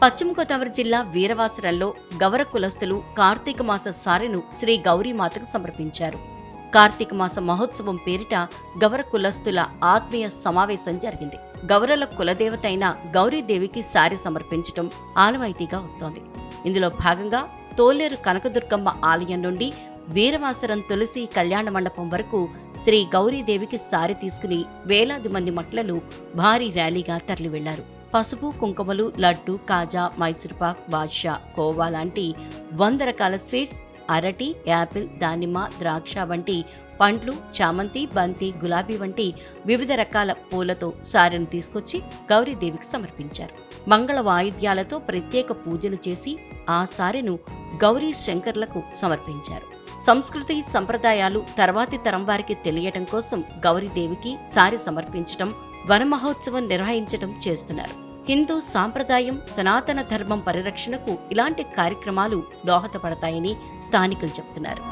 పశ్చిమ గోదావరి జిల్లా వీరవాసరంలో గౌర కులస్తులు కార్తీక మాస సారెను శ్రీ గౌరీమాతకు సమర్పించారు. కార్తీక మాస మహోత్సవం పేరిట గౌర కులస్తుల ఆత్మీయ సమావేశం జరిగింది. గౌరల కులదేవత అయిన గౌరీదేవికి సారి సమర్పించడం ఆనవాయితీగా వస్తోంది. ఇందులో భాగంగా తోలేరు కనకదుర్గమ్మ ఆలయం నుండి వీరవాసరం తులసి కళ్యాణ మండపం వరకు శ్రీ గౌరీదేవికి సారి తీసుకుని వేలాది మంది మట్లలు భారీ ర్యాలీగా తరలివెళ్ళారు. పసుపు కుంకుమలు లడ్డు కాజా మైసూర్పాక్ బాద్షా కోవా లాంటి వంద రకాల స్వీట్స్ అరటి యాపిల్ దానిమ్మ ద్రాక్ష వంటి పండ్లు చామంతి బంతి గులాబీ వంటి వివిధ రకాల పూలతో సారెను తీసుకొచ్చి గౌరీదేవికి సమర్పించారు. మంగళ వాయిద్యాలతో ప్రత్యేక పూజలు చేసి ఆ సారెను గౌరీ శంకర్లకు సమర్పించారు. సంస్కృతి సంప్రదాయాలు తర్వాతి తరం వారికి తెలియటం కోసం గౌరీదేవికి సారి సమర్పించటం వనమహోత్సవం నిర్వహించటం చేస్తున్నారు. హిందూ సాంప్రదాయం సనాతన ధర్మం పరిరక్షణకు ఇలాంటి కార్యక్రమాలు దోహదపడతాయని స్థానికులు చెబుతున్నారు